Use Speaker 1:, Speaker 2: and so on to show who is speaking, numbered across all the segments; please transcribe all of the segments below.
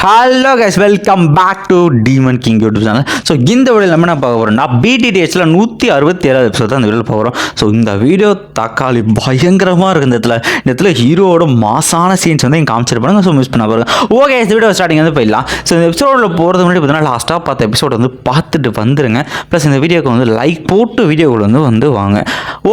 Speaker 1: Hello guys welcome back to demon king YouTube channel so இந்த வீடியோ நம்ம என்ன பார்க்க போகிறோம்னா பிடிடிஹெச்சில் நூற்றி அறுபத்தி ஏழாவது எபிசோட் தான் இந்த வீடியோவில் போகிறோம் ஸோ இந்த வீடியோ தக்காளி பயங்கரமாக இருக்குது இந்த இடத்துல. இந்த இடத்துல ஹீரோவோட மாசான சீன்ஸ் வந்து இங்கே காமிச்சிருப்பாங்க. ஸோ மிஸ் பண்ண பாருங்க. ஓகே இந்த வீடியோ ஸ்டார்டிங் வந்து போயிடலாம். ஸோ இந்த எபிசோடில் போகிறது முன்னாடி பார்த்தீங்கன்னா லாஸ்ட்டாக பார்த்த எபிசோட் வந்து பார்த்துட்டு வந்துருங்க. ப்ளஸ் இந்த வீடியோக்கு வந்து லைக் போட்டு வீடியோவில் வந்து வந்து வாங்க.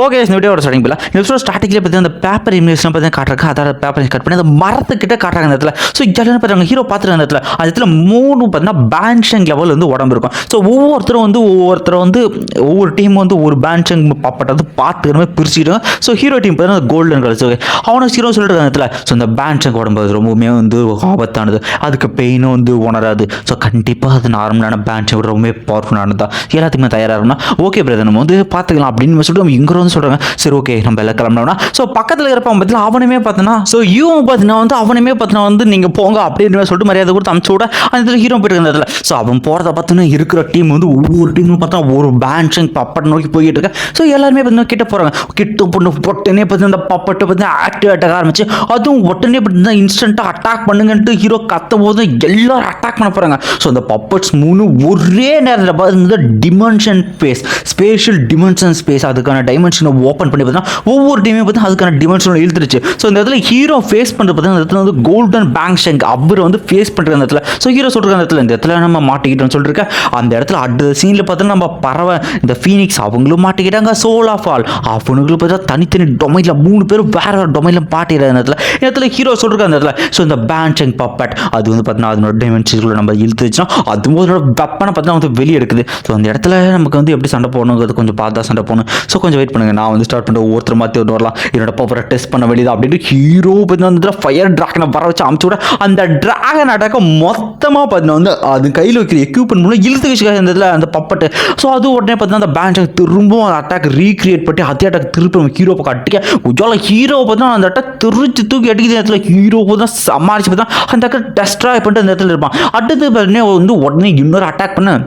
Speaker 1: ஓகே இந்த வீடியோட ஸ்டார்டிங் போயிடலாம். இந்த எபிசோட் ஸ்டார்டிங்கில் பார்த்தீங்கன்னா அந்த பேப்பர் இமேஜ்லாம் பார்த்தீங்கன்னா காட்டுறாங்க. அதோட பேப்பர் கட் பண்ணி அந்த மரத்துக்கிட்ட காட்டுறாங்க இந்த இடத்துல. ஸோ எல்லாரும் பார்த்தாங்க ஹீரோ பார்த்து அந்த இடத்துல அந்த இடத்துல மூணு பார்த்தீங்கன்னா பேன்ஷங் லெவல் வந்து உடம்பு இருக்கும். ஸோ ஒவ்வொருத்தரும் வந்து ஒவ்வொருத்தரும் வந்து ஒவ்வொரு டீம் வந்து ஒரு பேன்ஷங் பாப்பாட்ட வந்து பார்த்துக்கிற மாதிரி பிரிச்சுக்கிட்டோம் ஸோ ஹீரோ டீம் பார்த்தீங்கன்னா கோல்டன் கலர்ஸ் அவனும் ஹீரோ சொல்லிட்டு அந்த இடத்துல ஸோ இந்த பேன்ஷங் உடம்பு அது ரொம்பவுமே வந்து ஆபத்தானது. அதுக்கு பெயினும் வந்து உணராது. ஸோ கண்டிப்பாக அது நார்மலான பேன்ஷங் ரொம்பவே பவர்ஃபுல்லானது தான் எல்லாத்துக்குமே தயாராக இருக்கணும் ஓகே பிரதர் நம்ம வந்து பார்த்துக்கலாம் அப்படின்னு சொல்லிட்டு நம்ம இங்கே வந்து சொல்கிறாங்க சரி ஓகே நம்ம எல்லாம் கிளம்புனோம்னா. ஸோ பக்கத்தில் இருப்பவன் பார்த்தீங்கன்னா அவனுமே பார்த்தோன்னா ஸோ இவன் பார்த்தீங்கன்னா வந்து அவனுமே பார்த்தீங்கன்னா வந்து நீங்கள் போங்க அப்படின்னு சொல்லிட்டு மரியாதை கொடுத்து அமுச்சு விட அந்த இடத்துல ஹீரோ போயிட்டு இருந்த இடத்துல ஸோ அவன் போகிறத பார்த்தோன்னா இருக்கிற டீம் வந்து ஒவ்வொரு டீமும் பார்த்தா ஒரு பேன்ஷங் பப்பட் நோக்கி போய்கிட்டு இருக்கேன் ஸோ எல்லாருமே பார்த்தீங்கன்னா கிட்ட போகிறாங்க கிட்ட பொண்ணு பொட்டனே பார்த்தீங்கன்னா அந்த பப்பட்டை பார்த்து ஆக்டிவ் ஆரம்பிச்சு அதுவும் உடனே பார்த்தீங்கன்னா இன்ஸ்டண்ட்டாக அட்டாக் பண்ணுங்கன்ட்டு ஹீரோ கத்தும் போது எல்லாரும் அட்டாக் பண்ண போகிறாங்க ஸோ அந்த பப்பட்ஸ் மூணு ஒரே நேரத்தில் பார்த்தீங்கன்னா dimension space spatial dimension space அதுக்கான டைமென்ஷனை ஓப்பன் பண்ணி பார்த்தீங்கன்னா ஒவ்வொரு டீமே பார்த்து அதுக்கான டிமென்ஷனை இழுத்துருச்சு. ஸோ இந்த இடத்துல ஹீரோ ஃபேஸ் பண்ணுறது பார்த்தீங்கன்னா இந்த இடத்துல வந்து கோல்டன் பேங்க் ஷங்க் அவர் வந்து ஃபேஸ் பண்ணுற அந்த இடத்துல ஸோ ஹீரோ சொல்கிற அந்த இடத்துல இந்த இடத்துல நம்ம மாட்டிக்கிட்டோம்னு சொல்லிட்டு அந்த இடத்துல அடுத்த சீனில் பார்த்தா நம்ம பறவை இந்த ஃபீனிக்ஸ் அவங்களும் மாட்டிக்கிட்டாங்க சோலா ஃபால் அவனுங்களும் பார்த்தா தனித்தனி டொமைனில் மூணு பேரும் வேற வேறு டொமைனில் மாட்டிடுற அந்த இடத்துல இந்த இடத்துல ஹீரோ சொல்கிற அந்த இடத்துல ஸோ இந்த பேன்சங் பப்பட் அது வந்து பார்த்தீங்கன்னா அதனோட டைமென்ஷன்ஸ்குள்ள நம்ம இழுத்துச்சுன்னா அதுவும் அதனோட வெப்பனை பார்த்தீங்கன்னா வந்து வெளியே எடுக்குது. ஸோ அந்த இடத்துல நமக்கு வந்து எப்படி சண்டை போடணுங்கிறது கொஞ்சம் பார்த்தா சண்டை போகணும் ஸோ கொஞ்சம் வெயிட் பண்ணுங்க. நான் வந்து ஸ்டார்ட் பண்ணிட்டு ஒவ்வொருத்தர் மாற்றி ஒன்று வரலாம். என்னோட பவரை டெஸ்ட் பண்ண வேண்டியது அப்படின்னு ஹீரோ பார்த்தீங்கன்னா அந்த ஃபயர் ட்ராகனை வர வச்சு அமுச்சு விட அந்த ட்ராகன் அட்டாக்கை மொத்தமாக பார்த்தீங்கன்னா வந்து அது கையில் வைக்கிற எக்யூப்மெண்ட் மூலம் இழுத்து வச்சுக்காது அந்த அந்த பப்பட்டு. ஸோ அது உடனே பார்த்தீங்கன்னா அந்த பேண்ட் திரும்பவும் அந்த அட்டாக் ரீக்ரியேட் பண்ணி அதே அட்டாக் திருப்பி நம்ம ஹீரோ பக்கம் அடிக்க. உஜால ஹீரோ பார்த்தா அந்த அட்டாக் திருச்சி தூக்கி அடிக்கிற இடத்துல. ஹீரோ தான் சமாளிச்சு பார்த்தா அந்த அட்டாக் டெஸ்ட்ராய் பண்ணிட்டு அந்த இடத்துல இருப்பான். அடுத்து பார்த்தீங்கன்னா வந்து உடனே இன்னொரு அட்டாக் பண்ண.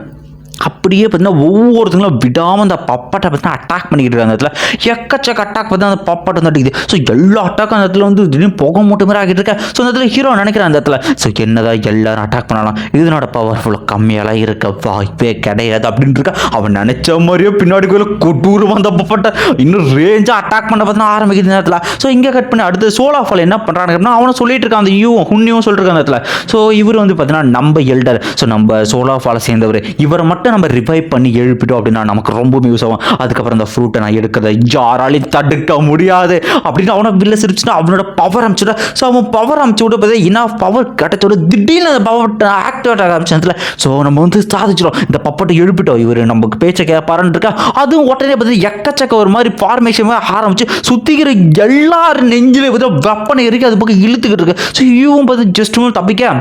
Speaker 1: அப்படியே பார்த்தீங்கன்னா ஒவ்வொருத்தங்களும் விடாமல் அந்த பப்பாட்டை பார்த்தீங்கன்னா அட்டாக் பண்ணிக்கிட்டு இருக்காங்க. அந்த இடத்துல எக்கச்சக்க அட்டாக் பார்த்தா அந்த பப்பாட்டை வந்து அடிக்குது. ஸோ எல்லா அட்டாக்கும் அந்த இடத்துல வந்து திடீர்னு புகை மூட்டை மாதிரி ஆகிட்டு இருக்கேன் ஸோ அந்த இடத்துல ஹீரோ நினைக்கிறேன் அந்த இடத்துல. ஸோ என்னதான் எல்லாரும் அட்டாக் பண்ணலாம். இதனோட பவர்ஃபுல்லாக கம்மியாலாம் இருக்க வாய்ப்பே கிடையாது அப்படின்னு இருக்கா அவன் நினைச்ச மாதிரியே பின்னாடி கோயில கொடூரம் அந்த பப்பாட்டை இன்னும் ரேஞ்சாக அட்டாக் பண்ண பார்த்தா ஆரம்பிக்குது இந்த இடத்துல. ஸோ இங்கே கட் பண்ணி அடுத்து சோலா ஃபால் என்ன பண்ணுறாங்கன்னா அவனை சொல்லிட்டு இருக்கான். அந்த யூவும் ஹுன்னியும் சொல்லிட்டு இருக்கான் அந்த இடத்துல. ஸோ இவர் வந்து பார்த்தீங்கன்னா நம்ம எல்டர் ஸோ நம்ம சோலா ஃபாலை சேர்ந்தவர். இவரை மட்டும் நம்ம ரிவைவ் பண்ணி எழுப்பிட்டோம் அப்படின்னா நமக்கு ரொம்பவும் யூஸ் ஆகும். அதுக்கப்புறம் அந்த ஃப்ரூட்டை நான் எடுக்கிறத யாராலையும் தடுக்க முடியாது அப்படின்னு அவனை வில்ல சிரிச்சுன்னா அவனோட பவர் அமிச்சுட ஸோ அவன் பவர் அமைச்சு விட பார்த்தா என்ன பவர் கிடைச்சோட திடீர்னு அந்த பவர் ஆக்டிவேட் ஆக ஆரம்பிச்சதுல ஸோ நம்ம வந்து சாதிச்சிடும் இந்த பப்பட்டை எழுப்பிட்டோம். இவர் நமக்கு பேச்சை கேட்பாருன்னு இருக்கா அதுவும் உடனே பார்த்து எக்கச்சக்க ஒரு மாதிரி ஃபார்மேஷன் ஆரம்பிச்சு சுத்திக்கிற எல்லாரும் நெஞ்சிலே பார்த்து வெப்பனை இருக்கு அது பக்கம் இழுத்துக்கிட்டு இருக்கு. ஸோ இவன் பார்த்து ஜஸ்ட் தப்பிக்க.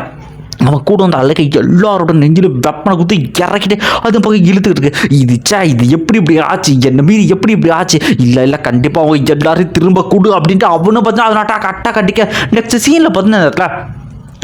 Speaker 1: அவன் கூட வந்த அழகை எல்லாரோட நெஞ்சில் வெப்பனை குத்து இறக்கிட்டு அது பக்கம் இழுத்துக்கிட்டு இருக்கு. இது சே இது எப்படி இப்படி ஆச்சு? என்ன மீறி எப்படி இப்படி ஆச்சு? இல்லை இல்லை கண்டிப்பாக அவன் எல்லாரையும் திரும்ப கொடு அப்படின்ட்டு அவனை பார்த்தா அதனாட்டா கட்டாக அட்டாக் அடிக்க நெக்ஸ்ட் சீனில் பார்த்தீங்கன்னா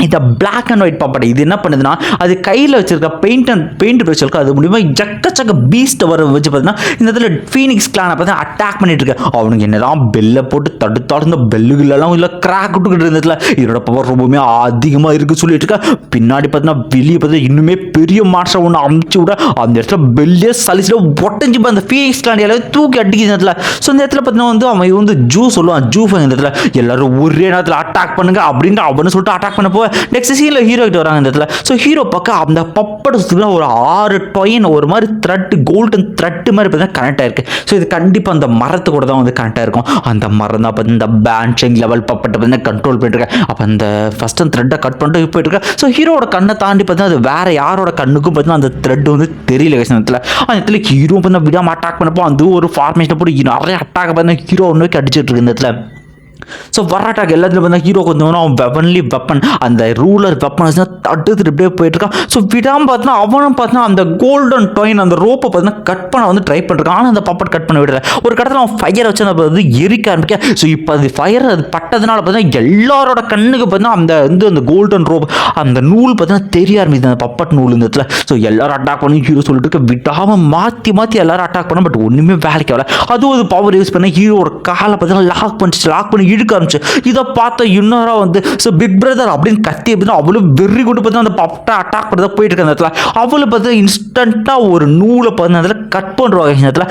Speaker 1: இந்த பிளாக் அண்ட் ஒயிட் பாப்பாடை இது என்ன பண்ணுதுன்னா அது கையில் வச்சிருக்க பெயிண்ட் அண்ட் பெயிண்ட் வச்சிருக்க அது மூலியமாக ஜக்கச்சக்க பீஸ்ட் வர வச்சு பார்த்தீங்கன்னா இந்த இடத்துல ஃபீனிக்ஸ் கிளானை பார்த்து அட்டாக் பண்ணிட்டு இருக்கு அவனுக்கு என்னதான் பெல்லை போட்டு தடுத்தாலும் இந்த பெல்லுகளெல்லாம் இல்லை கிராக் விட்டுக்கிட்டு இருந்ததுல இதோட பவர் ரொம்பவுமே அதிகமாக இருக்குது சொல்லிட்டு இருக்க பின்னாடி பார்த்தீங்கன்னா வெளியே பார்த்தீங்கன்னா இன்னுமே பெரிய மாற்றம் ஒன்று அமுச்சு விட அந்த இடத்துல பெல்லே சலிச்சுட்டு ஒட்டஞ்சு அந்த ஃபீனிக்ஸ் கிளான் எல்லாரும் தூக்கி அடிக்கிது இடத்துல. ஸோ இந்த இடத்துல பார்த்தீங்கன்னா வந்து அவன் வந்து ஜூ சொல்லுவான். ஜூ இந்த இடத்துல எல்லாரும் ஒரே நேரத்தில் அட்டாக் பண்ணுங்க அப்படின்ட்டு அவனு சொல்லிட்டு அட்டாக் பண்ணப்போ நெக்ஸ்ட் சீனில் ஹீரோ கிட்ட வராங்க இந்த இடத்துல. ஸோ ஹீரோ பக்கம் அந்த பப்பட ஒரு ஆறு டொயின் ஒரு மாதிரி த்ரெட் கோல்டன் த்ரெட்டு மாதிரி பார்த்தீங்கன்னா கனெக்ட் ஆயிருக்கு. ஸோ இது கண்டிப்பாக அந்த மரத்து கூட தான் வந்து கனெக்ட் ஆயிருக்கும். அந்த மரம் தான் பார்த்து இந்த பேன்ஷிங் லெவல் பப்பட்டை பார்த்தீங்கன்னா கண்ட்ரோல் பண்ணிட்டுருக்கேன் அப்போ அந்த ஃபஸ்ட் அந்த த்ரெட்டை கட் பண்ணிட்டு போயிட்டு இருக்கேன் ஸோ ஹீரோட கண்ணை தாண்டி பார்த்தீங்கன்னா அது வேற யாரோட கண்ணுக்கும் பார்த்தீங்கன்னா அந்த த்ரெட் வந்து தெரியல guys அந்த இடத்துல. அந்த இடத்துல ஹீரோ பார்த்தீங்கன்னா விடாமல் அட்டாக் பண்ணப்போ அந்த ஒரு ஃபார்மேஷனை போட்டு நிறைய அட்டாக் பார்த்தீங்கன்னா ஹீரோ நோக்கி அடிச்சிட்டு இருக்கு இந்த இடத்துல. ஸோ வராட்டாக்கு எல்லாத்துலையும் பார்த்தா ஹீரோ கொஞ்சம் அவன் வெப்பன்லி வெப்பன் அந்த ரூலர் வெப்பன் தடுத்துட்டு இப்படியே போயிட்டுருக்கான். ஸோ விடாமல் பார்த்தினா அவனும் பார்த்தினா அந்த கோல்டன் டொயின் அந்த ரோப்பை பார்த்தினா கட் பண்ண வந்து ட்ரை பண்ணிருக்கான். ஆனால் அந்த பப்பட் கட் பண்ண விடல. ஒரு கடத்தில் அவன் ஃபயர் வச்சு அந்த வந்து எரிக்க ஆரம்பிக்க ஸோ இப்போ அது ஃபயர் அது பட்டதுனால பார்த்தீங்கன்னா எல்லாரோட கண்ணுக்கு பார்த்தீங்கன்னா அந்த வந்து அந்த கோல்டன் ரோப் அந்த நூல் பார்த்தீங்கன்னா தெரிய ஆரம்பிக்குது. அந்த பப்பட் நூல் இந்த இடத்துல. ஸோ எல்லாரும் அட்டாக் பண்ணி ஹீரோ சொல்லிட்டு இருக்க. விடாமல் மாற்றி மாற்றி எல்லாரும் அட்டாக் பண்ண பட் ஒன்றுமே வேலைக்கு வரல அதுவும் அது பவர் யூஸ் பண்ண ஹீரோட காலை பார்த்தீங்கன்னா லாக் பண்ணிச்சு. லாக் பண்ணி இழுக்க ஆரம்பிச்சு. இதை பார்த்த இன்னொரா வந்து ஸோ பிக் பிரதர் அப்படின்னு கத்தி அப்படின்னா அவ்வளோ வெறி கொண்டு பார்த்தா அந்த பப்டா அட்டாக் பண்ணுறதா போயிட்டு இருக்க அந்த இடத்துல. அவளை பார்த்து இன்ஸ்டண்ட்டாக ஒரு நூலை பார்த்து அதில் கட் பண்ணுறாங்க இந்த இடத்துல.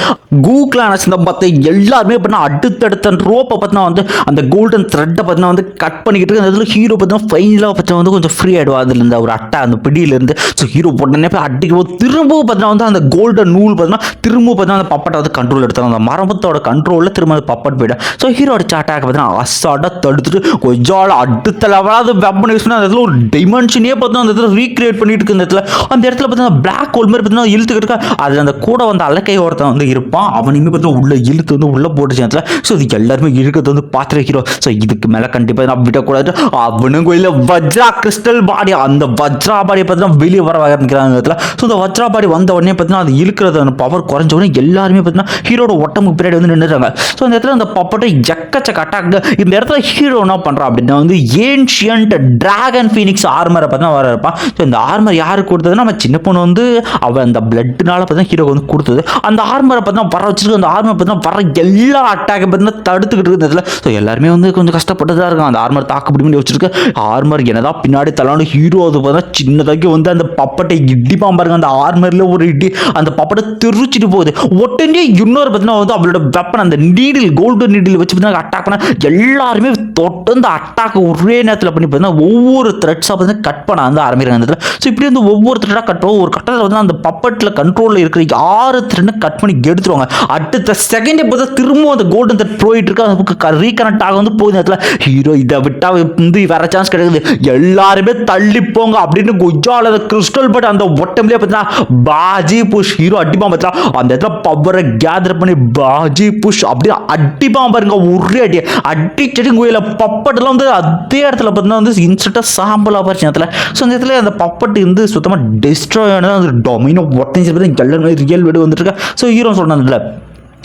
Speaker 1: கூகுளான சிந்தம் பார்த்து எல்லாருமே பார்த்தீங்கன்னா அடுத்தடுத்த ரோப்பை பார்த்தினா வந்து அந்த கோல்டன் த்ரெட்டை பார்த்தினா வந்து கட் பண்ணிக்கிட்டு இருக்கு அந்த இடத்துல ஹீரோ பார்த்தீங்கன்னா ஃபைனலாக பார்த்தா வந்து கொஞ்சம் ஃப்ரீ ஆகிடுவா அதுல இருந்து ஒரு அட்டை அந்த பிடியிலேருந்து ஸோ ஹீரோ உடனே போய் அடிக்கும் போது திரும்பவும் பார்த்தீங்கன்னா வந்து அந்த கோல்டன் நூல் பார்த்தீங்கன்னா திரும்பவும் பார்த்தீங்கன்னா அந்த பப்பட்டை வந்து கண்ட்ரோல் எடுத்தாங்க அந்த மரபத்தோட கண்ட்ரோலில் திரும்ப அந்த பப்பட் போயிடும் ஸோ ஹீரோட அடிச்ச பார்த்தீங்கன்னா அசாட்டாக தடுத்துட்டு கொஞ்சம் அடுத்த லெவலாவது வெப்பன் யூஸ் பண்ணி அந்த இடத்துல ஒரு டைமென்ஷனே பார்த்தீங்கன்னா அந்த இடத்துல ரீக்ரியேட் பண்ணிட்டு இருக்கு இந்த இடத்துல. அந்த இடத்துல பார்த்தீங்கன்னா பிளாக் ஹோல் மாதிரி பார்த்தீங்கன்னா இழுத்துக்கிட்டு இருக்கா. அதில் அந்த கூட வந்து அலக்கை ஒருத்தன் வந்து இருப்பான். அவனையுமே பார்த்தீங்கன்னா உள்ள இழுத்து வந்து உள்ளே போட்டுச்சு அந்த இடத்துல. ஸோ இது எல்லாருமே இருக்கிறது வந்து பார்த்து வைக்கிறோம் ஸோ இதுக்கு மேலே கண்டிப்பாக நான் விடக்கூடாது. அவனும் கோயிலில் வஜ்ரா கிறிஸ்டல் பாடி அந்த வஜ்ரா பாடியை பார்த்தீங்கன்னா வெளியே வர ஆரம்பிக்கிறாங்க இடத்துல. ஸோ இந்த வஜ்ரா பாடி வந்த உடனே பார்த்தீங்கன்னா அது இழுக்கிறது அந்த பவர் குறைஞ்ச உடனே எல்லாருமே பார்த்தீங்கன்னா ஹீரோட ஒட்டமுக்கு பின்னாடி வந்து நின்றுறாங்க ஸோ அந்த இடத்துல அந்த பப்பட்டை எக்கச்சக்க அட்டாக் இந்த இடத்துல ஹீரோ என்ன பண்ணுறான் அப்படின்னா வந்து ஏன்ஷியன்ட் ட்ராகன் ஃபீனிக்ஸ் ஆர்மரை பார்த்தா வர இருப்பான். ஸோ இந்த ஆர்மர் யாருக்கு கொடுத்ததுன்னா நம்ம சின்ன பொண்ணு வந்து அவள் அந்த பிளட்னால பார்த்தா ஹீரோக்கு வந்து கொடுத்தது. அந்த ஆர்மரை பார்த்தா வர வச்சிருக்கு அந்த ஆர்மர் பார்த்தா வர எல்லா அட்டாக்கை பார்த்தீங்கன்னா தடுத்துக்கிட்டு இருக்கு ஸோ எல்லாருமே வந்து கொஞ்சம் கஷ்டப்பட்டதாக இருக்கும் அந்த ஆர்மர் தாக்கு பிடி வச்சிருக்கு. ஆர்மர் என்னதான் பின்னாடி தலான்னு ஹீரோ அது பார்த்தா சின்னதாக்கி வந்து அந்த பப்பட்டை இடிப்பான் பாருங்க. அந்த ஆர்மரில் ஒரு இடி அந்த பப்பட்டை தெரிச்சிட்டு போகுது. ஒட்டனே இன்னொரு பார்த்தீங்கன்னா வந்து அவளோட வெப்பன் அந்த நீடில் கோல்டன் நீடில் வச்சு பார்த்தீங்கன்னா அட்டாக் பண்ண எல்லாருமே தொட்டு அந்த அட்டாக் ஒரே நேரத்தில் பண்ணி பார்த்தீங்கன்னா ஒவ்வொரு த்ரெட்ஸாக பார்த்தீங்கன்னா கட் பண்ண வந்து ஆரம்பிக்கிறாங்க அந்த இடத்துல ஸோ இப்படி வந்து ஒவ்வொரு த்ரெட்டாக கட் ஒரு கட்டத்தில் வந்து அந்த பப்பட்டில் கண்ட்ரோலில் இருக்கிற ஆறு த்ரெட்னு கட் பண்ணி எடுத்துருவாங்க. அடுத்த செகண்டே பார்த்தா திரும்பவும் அந்த கோல்டன் த்ரெட் போயிட்டு இருக்கு. அதுக்கு ரீகனெக்ட் ஆக வந்து போகுது நேரத்தில் ஹீரோ இதை விட்டால் வந்து வேற சான்ஸ் கிடைக்குது எல்லாருமே தள்ளி போங்க அப்படின்னு குஜால கிறிஸ்டல் பட் அந்த ஒட்டம்லேயே பார்த்தீங்கன்னா பாஜி புஷ் ஹீரோ அடிப்பான் பார்த்தா அந்த இடத்துல பவரை கேதர் பண்ணி பாஜி புஷ் அப்படியே அடிப்பான் பாருங்க ஒரே அடி. அடிச்சடி கோயில பப்பட்டெல்லாம் வந்து அதே இடத்துல பார்த்தீங்கன்னா வந்து இன்ஸ்டண்ட்டாக சாம்பலாக பாருச்சு இடத்துல ஸோ அந்த இடத்துல அந்த பப்பட்டு வந்து சுத்தமாக டிஸ்ட்ராய் ஆனது அந்த டொமினோ ஒட்டஞ்சி பார்த்தா எல்லாருமே ரியல் வீடு வந்துட்டு இருக்கா? ஸோ ஹீரோ சொன்னதில்ல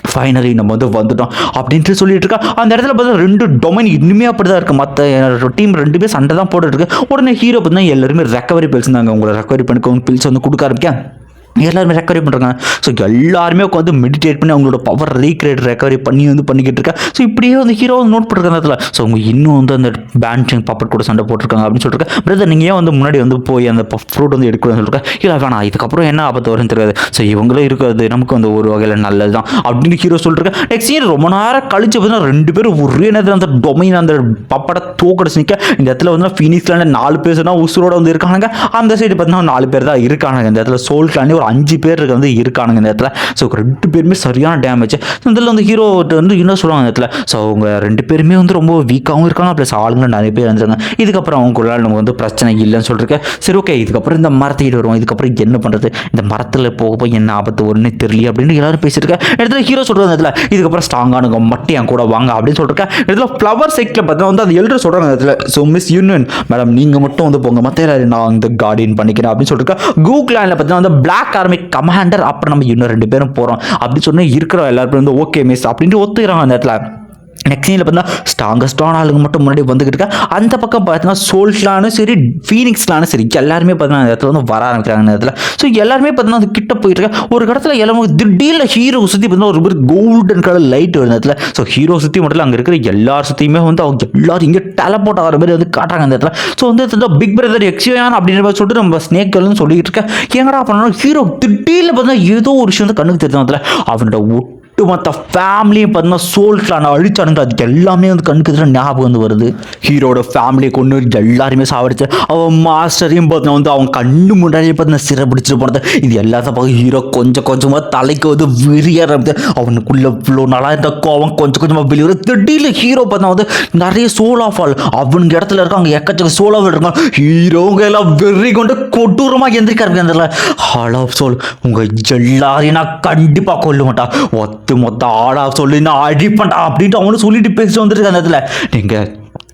Speaker 1: ஃபைனலி நம்ம வந்து வந்துட்டோம் அப்படின்ட்டு சொல்லிட்டு இருக்கா. அந்த இடத்துல பார்த்தா ரெண்டு டொமைன் இனிமே அப்படி தான் இருக்குது மற்ற டீம் ரெண்டு பேர் சண்டை தான் போட்டுருக்கு உடனே ஹீரோ பார்த்தீங்கன்னா எல்லாருமே ரெக்கவரி பில்ஸ் நாங்கள் உங்களை ரெக்கவரி பண்ணிக்கோங்க பில்ஸ் வந்து கொடுக்க ஆரம்பிக்கேன் எல்லாருமே ரெக்கவரி பண்ணுறாங்க ஸோ எல்லாருமே உட்காந்து மெடிடேட் பண்ணி அவங்களோட பவர் ரீக்ரியேட் ரெக்கவரி பண்ணி வந்து பண்ணிக்கிட்டு இருக்கா. ஸோ இப்படியே வந்து ஹீரோ வந்து நோட் பண்ணுறாங்க அதில் ஸோ அவங்க இன்னும் வந்து அந்த பேன்சிங் பப்பட் கூட சண்டை போட்டிருக்காங்க அப்படின்னு சொல்லிட்டு பிரதர் நீங்கள் ஏன் வந்து முன்னாடி வந்து போய் அந்த ஃப்ரூட் வந்து எடுக்கணும்னு சொல்லிட்டு இல்லை வேணாம் இதுக்கப்புறம் என்ன ஆபத்து வரும்னு தெரியாது. ஸோ இவங்களும் இருக்கிறது நமக்கு வந்து ஒரு வகையில் நல்லது தான் அப்படின்னு ஹீரோ சொல்லிருக்கேன் நெக்ஸ்ட் சீன் ரொம்ப நேரம் கழிச்சு பார்த்தீங்கன்னா ரெண்டு பேரும் ஒரே நேரத்தில் அந்த டொமைன் அந்த பப்படை தூக்கடிச்சு நிற்க இந்த இடத்துல வந்து ஃபீனிக்ஸ்லாண்டு நாலு பேர் தான் உசுரோட வந்து இருக்கானுங்க. அந்த சைடு பார்த்தீங்கன்னா நாலு பேர் தான் இருக்கானுங்க. இந்த இடத்துல சோல் கிளாண்டி ஒரு அஞ்சு பேர் இருக்க வந்து இருக்கானுங்க இந்த இடத்துல. ஸோ ரெண்டு பேருமே சரியான டேமேஜ் இதில் வந்து ஹீரோ வந்து இன்னும் சொல்லுவாங்க இந்த இடத்துல? ஸோ அவங்க ரெண்டு பேருமே வந்து ரொம்ப வீக்காகவும் இருக்காங்க. ப்ளஸ் ஆளுங்களும் நிறைய பேர் இருந்துருங்க இதுக்கப்புறம் அவங்களுக்குள்ள நமக்கு வந்து பிரச்சனை இல்லைன்னு சொல்லிருக்கேன் சரி ஓகே இதுக்கப்புறம் இந்த மரத்தை வருவோம். இதுக்கப்புறம் என்ன பண்ணுறது இந்த மரத்தில் போக போய் என்ன ஆபத்து வரும்னு தெரியல அப்படின்னு எல்லாரும் பேசியிருக்கேன் இடத்துல ஹீரோ சொல்கிறாங்க இடத்துல இதுக்கப்புறம் ஸ்ட்ராங்கானுங்க மட்டும் என் கூட வாங்க. அப்படின்னு சொல்லிருக்கேன் இடத்துல ஃப்ளவர் சைக்கில் பார்த்தா வந்து அந்த எல்டர் சொல்கிறாங்க இடத்துல ஸோ மிஸ் யூனியன் மேடம் நீங்கள் மட்டும் வந்து போங்க. மற்ற நான் வந்து கார்டியன் பண்ணிக்கிறேன். அப்படின்னு சொல்லிருக்கேன் கூகுளில் பார்த்தீங்கன்னா வந்து பிளாக் ஆர்மி கமாண்டர் அப்புறம் நம்ம இன்னும் ரெண்டு பேரும் போகிறோம் அப்படின்னு சொன்னால் இருக்கிற எல்லாருமே வந்து ஓகே மிஸ் அப்படின்ட்டு ஒத்துக்கிறாங்க அந்த இடத்துல. நெக்ஸ்ட் சீனில் பார்த்தீங்கன்னா ஸ்ட்ராங்கஸ்டான ஆளுங்க மட்டும் முன்னாடி வந்துக்கிட்டு இருக்கா. அந்த பக்கம் பார்த்தீங்கன்னா சோல்ஸ்லானும் சரி ஃபீனிக்ஸ்லானும் சரி எல்லாருமே பார்த்தீங்கன்னா அந்த இடத்துல வந்து வர ஆரம்பிக்கிறாங்க அந்த இடத்துல. ஸோ எல்லாருமே பார்த்தீங்கன்னா அது கிட்ட போயிட்டு ஒரு இடத்துல எல்லாமே திடீர்னு ஹீரோ சுற்றி பார்த்தீங்கன்னா ஒரு பேர் கோல்டன் கலர் லைட் வருது இடத்துல. ஸோ ஹீரோ சுற்றி மட்டும் இல்லை, அங்கே இருக்கிற எல்லார் சுற்றியுமே வந்து அவங்க எல்லாரும் இங்கே டெலப்போர்ட் ஆகிற மாதிரி வந்து காட்டுறாங்க அந்த இடத்துல. ஸோ வந்து பிக் பிரதர் எக்ஸியான் அப்படின்ற மாதிரி சொல்லிட்டு நம்ம ஸ்னேக் கல்னு சொல்லிட்டு இருக்கேன் எங்கடா பண்ணணும் ஹீரோ திடீர்னு பார்த்தீங்கன்னா ஏதோ ஒரு விஷயம் வந்து கண்ணுக்கு தெரிஞ்ச அதில் அவனோட ஒட்டுமொத்த ஃபேமிலியும் பார்த்தீங்கன்னா சோல் நான் அழிச்சானுங்க அது எல்லாமே வந்து கண்ணுக்கு எதிராக ஞாபகம் வந்து வருது. ஹீரோட ஃபேமிலியை கொண்டு எல்லாருமே சாவடிச்சு அவன் மாஸ்டரையும் பார்த்தீங்கன்னா வந்து அவன் கண்ணு முன்னாடியே பார்த்தீங்கன்னா சிறை பிடிச்சிட்டு போனது. இது எல்லாத்தையும் பார்க்க ஹீரோ கொஞ்சம் கொஞ்சமாக தலைக்கு வந்து விரிய அவனுக்குள்ள இவ்வளோ நல்லா இருந்த கோவம் கொஞ்சம் கொஞ்சமாக வெளியே வரும் திடீர்னு ஹீரோ பார்த்தா வந்து நிறைய சோல் ஆஃப் ஆல் அவனுங்க இடத்துல இருக்காங்க எக்கச்சக்க சோல் ஆஃப் இருக்காங்க. ஹீரோங்க எல்லாம் வெறி கொண்டு கொடூரமாக எந்திரிக்க இருக்காங்க ஹால் ஆஃப் சோல் உங்கள் எல்லாரையும் நான் கண்டிப்பாக கொல்ல மாட்டான். ஒத்து மொத்த ஆடா சொல்லி நான் அடிப்பேன்டா அப்படின்ட்டு அவனும் சொல்லிட்டு பேசிட்டு வந்துட்டு அந்த இடத்துல. நீங்கள்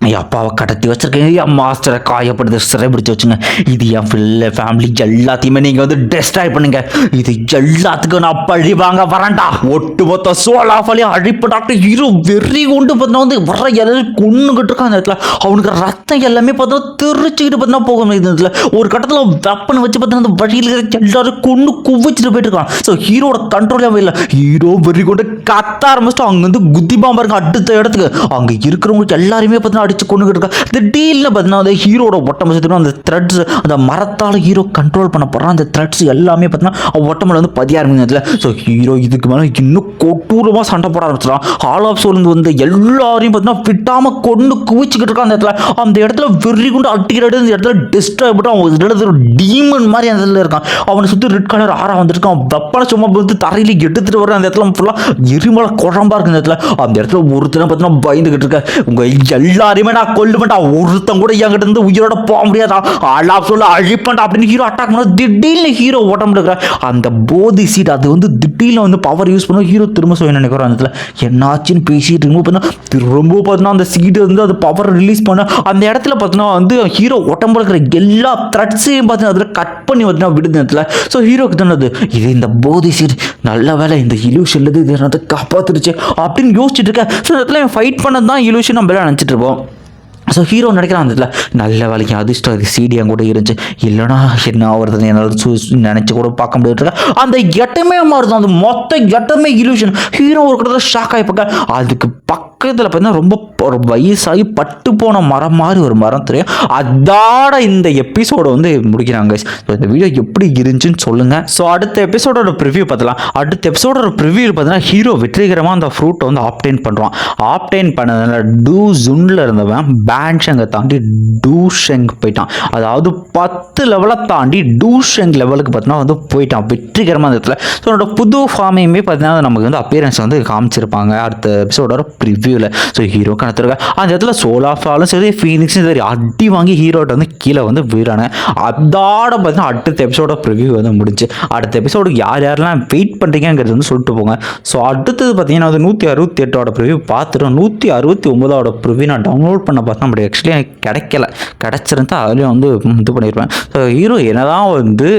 Speaker 1: அப்பாவை கடத்தி வச்சுருக்கேன். என் மாஸ்டரை காயப்படுத்த சிறைபிடிச்சு வச்சுங்க. இது என் ஃபில்ல ஃபேமிலி எல்லாத்தையுமே நீங்கள் வந்து டெஸ்ட்ராய் பண்ணுங்க. இது எல்லாத்துக்கும் நான் பழி வாங்க வரேன்டா. ஒட்டு மொத்த சோலாஃபாலையும் அழிப்பு டாக்டர் ஹீரோ வெறி கொண்டு பார்த்தா வந்து வர எல்லாரும் கொண்டுகிட்டு இருக்கான் அந்த இடத்துல. அவனுக்கு ரத்தம் எல்லாமே பார்த்தா தெரிச்சுக்கிட்டு பார்த்தா போகும். இந்த இடத்துல ஒரு கட்டத்தில் வெப்பனை வச்சு பார்த்தா அந்த வழியில் இருக்கிற எல்லாரும் கொண்டு குவிச்சிட்டு போயிட்டு இருக்கான் ஸோ ஹீரோட கண்ட்ரோலே இல்லை. ஹீரோ வெறி கொண்டு கத்த ஆரம்பிச்சிட்டு அங்கேருந்து வந்து குத்தி பாம்பாருங்க அடுத்த இடத்துக்கு. அங்கே இருக்கிறவங்களுக்கு எல்லாருமே பார்த்தீங்கன்னா அடித்து கொண்டுகிட்டு இருக்கா. திடீர்னு பார்த்தீங்கன்னா அந்த ஹீரோட ஒட்டம் வச்சுட்டு அந்த த்ரெட்ஸ் அந்த மரத்தால் ஹீரோ கண்ட்ரோல் பண்ண போகிறான் அந்த த்ரெட்ஸ் எல்லாமே பார்த்தீங்கன்னா ஒட்டமில் வந்து பதிய ஆரம்பிக்கிறதுல ஸோ ஹீரோ இதுக்கு மேலே இன்னும் கொட்டூரமாக சண்டை போட ஆரம்பிச்சிடலாம் ஹால் ஆஃப் சோலேருந்து வந்து எல்லாரையும் பார்த்தீங்கன்னா விட்டாமல் கொண்டு குவிச்சிக்கிட்டு இருக்கான் அந்த இடத்துல. அந்த இடத்துல வெறி கொண்டு அட்டிக்கிட்டு அந்த இடத்துல டிஸ்டர்ப் அவன் ஒரு இடத்துல ஒரு டீமன் மாதிரி அந்த இடத்துல இருக்கான். அவனை சுற்றி ரெட் கலர் ஆறா வந்துருக்கான். வெப்பனை சும்மா வந்து தரையில் எடுத்துகிட்டு வர அந்த இடத்துல ஃபுல்லாக எரிமலை குழம்பா இருக்கு அந்த இடத்துல. அந்த இடத்துல ஒருத்தனை பார்த்தீங்கன்னா பயந்துக்கிட்டு இருக்க. உங்கள் எல்லாரையும் நான் கொல்லுவேன்டா ஒருத்தன் கூட என்கிட்ட இருந்து உயிரோட போக முடியாதா? அழா சொல்ல அழிப்பேன்டா அப்படின்னு ஹீரோ அட்டாக் பண்ண திடீர்னு ஹீரோ ஓட்டம் இருக்கிற அந்த போதி சீட் அது வந்து திடீர்னு வந்து பவர் யூஸ் பண்ண ஹீரோ திரும்ப சொல்ல நினைக்கிறோம் அந்த இடத்துல? என்னாச்சுன்னு பேசிட்டு ரிமூவ் பண்ணா திரும்ப பார்த்தீங்கன்னா அந்த சீட்டு வந்து அது பவர் ரிலீஸ் பண்ண அந்த இடத்துல பார்த்தீங்கன்னா வந்து ஹீரோ உடம்புல இருக்கிற எல்லா த்ரெட்ஸையும் பார்த்தீங்கன்னா அதில் கட் பண்ணி பார்த்தீங்கன்னா விடுது இடத்துல. ஸோ ஹீரோக்கு தானது இது இந்த போதி சீட் நல்ல வேலை இந்த இலூஷன்லேருந்து இது காப்பாற்றுருச்சு அப்படின்னு யோசிச்சுட்டு இருக்கேன் ஸோ இடத்துல ஃபைட் பண்ணது தான் இலூஷன் நம்ம நினச்சிட்டு இருப்போம். ஸோ ஹீரோ நினைக்கிறான் அந்த நல்ல வேலைக்கு அதிர்ஷ்டம் அது சீடியாக கூட இருந்துச்சு. இல்லைனா என்ன ஆகுறதுன்னு என்னால் சூ நினச்சி கூட பார்க்க முடியாது அந்த எட்டமே மாறுது. அந்த மொத்த எட்டமே இலூஷன் ஹீரோ ஒரு கிட்ட ஷாக் ஆகிப்பாங்க அதுக்கு பக்கத்தில் பார்த்தீங்கன்னா ரொம்ப ஒரு வயசாகி பட்டு போன மரம் மாதிரி ஒரு மரம் தெரியும். அதோட இந்த எபிசோடை வந்து முடிக்கிறாங்க ஸோ இந்த வீடியோ எப்படி இருந்துச்சுன்னு சொல்லுங்கள் ஸோ அடுத்த எபிசோடோட ப்ரிவியூ பார்த்தலாம் அடுத்த எபிசோடோட ப்ரிவியூ பார்த்தீங்கன்னா ஹீரோ வெற்றிகரமாக அந்த ஃப்ரூட்டை வந்து ஆப்டைன் பண்ணுறான் ஆப்டைன் பண்ணதுனால டூ ஜுன்ல இருந்தவன் பேன்ஷங்கை தாண்டி டூஷெங் போயிட்டான். அதாவது பத்து லெவலை தாண்டி டூஷெங் லெவலுக்கு பார்த்தீங்கன்னா வந்து போயிட்டான். வெற்றிகரமாக அந்த இடத்துல. ஸோ என்னோட புது ஃபார்மையுமே பார்த்தீங்கன்னா நமக்கு வந்து அப்பியரன்ஸ் வந்து காமிச்சிருப்பாங்க. அடுத்த எபிசோடோட ப்ரிவியூவில் ஸோ ஹீரோ கணத்திருக்க அந்த இடத்துல சோலாஃபாலும் சரி ஃபீனிக்ஸும் சரி அடி வாங்கி ஹீரோட்ட வந்து கீழே வந்து வீரான அதோட பார்த்தீங்கன்னா அடுத்த எபிசோட ப்ரிவியூ வந்து முடிஞ்சு. அடுத்த எபிசோடு யார் யாரெல்லாம் வெயிட் பண்ணுறீங்கிறது வந்து சொல்லிட்டு போங்க. ஸோ அடுத்தது பார்த்தீங்கன்னா வந்து நூற்றி அறுபத்தி எட்டோட ப்ரிவியூ பார்த்துட்டோம் நூற்றி அறுபத்தி ஒன்பதோட ப்ரிவ்யூ நான் டவுன்லோட் பண்ண பார்த்தா அப்படி ஆக்சுவலி எனக்கு கிடைக்கல. கிடச்சிருந்தா அதுலேயும் வந்து இது பண்ணியிருப்பேன் ஸோ ஹீரோ என்னதான் வந்து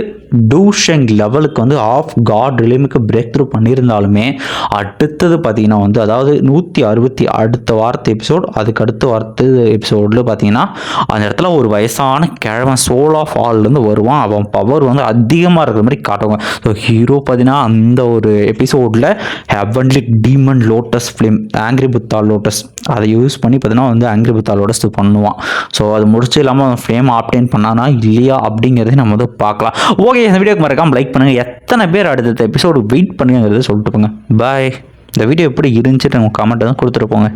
Speaker 1: டூஷங் லெவலுக்கு வந்து ஆஃப் காட் ரிலிமுக்கு பிரேக் த்ரூ பண்ணியிருந்தாலுமே அடுத்தது பார்த்தீங்கன்னா வந்து அதாவது நூற்றி அறுபத்தி அடுத்த வாரத்து எபிசோட் அதுக்கு அடுத்த வாரத்து எபிசோடில் பார்த்தீங்கன்னா அந்த இடத்துல ஒரு வயசான கிழவன் சோல் ஆஃப் ஆல்லேருந்து வருவான். அவன் பவர் வந்து அதிகமாக இருக்கிற மாதிரி காட்டுவாங்க ஸோ ஹீரோ பார்த்தீங்கன்னா அந்த ஒரு எபிசோடில் heavenly demon lotus film angry Buddha lotus அதை யூஸ் பண்ணி பார்த்தீங்கன்னா வந்து ஆங்கிரி புத்தா லோட்டஸ் பண்ணுவான். ஸோ அது முடிச்சு இல்லாமல் அவன் ஃப்ளேம் ஆப்டேன் பண்ணானா இல்லையா அப்படிங்கிறதையும் நம்ம வந்து பார்க்கலாம். ஓகே இந்த வீடியோக்கு மறக்காமல் லைக் பண்ணுங்கள் எத்தனை பேர் அடுத்த எபிசோடு வெயிட் பண்ணுங்கிறத சொல்லிட்டு போங்க. பாய் இந்த வீடியோ எப்படி இருந்துச்சுட்டு உங்கள் கமெண்ட் வந்து கொடுத்துட்டு போங்க.